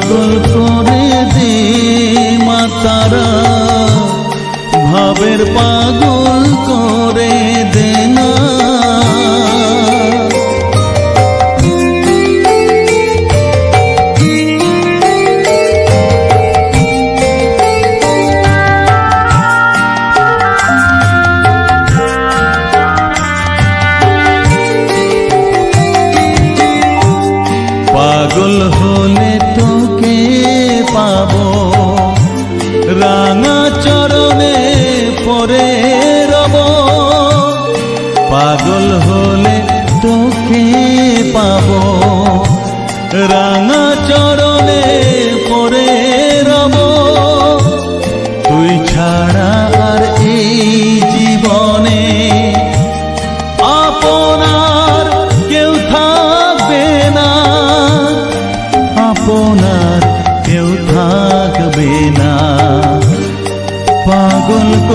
পাগল করে দে মা তারা ভাবের পাগল করে দে না। পরে রব। পাগল হলে তোকে পাব। রাঙা চরণে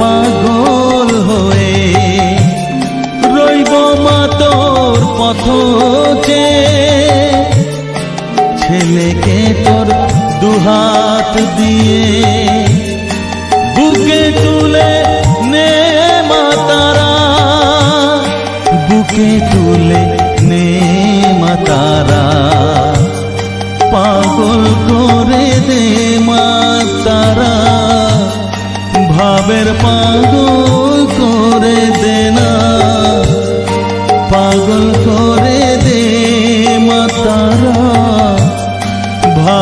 পাগল হয়ে রইব মাতর পথ যে। ছেলেকে তোর দুহাত দিয়ে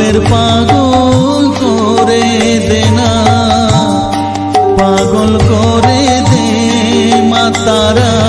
রূপের পাগল করে দেনা পাগল করে দে মাতারা।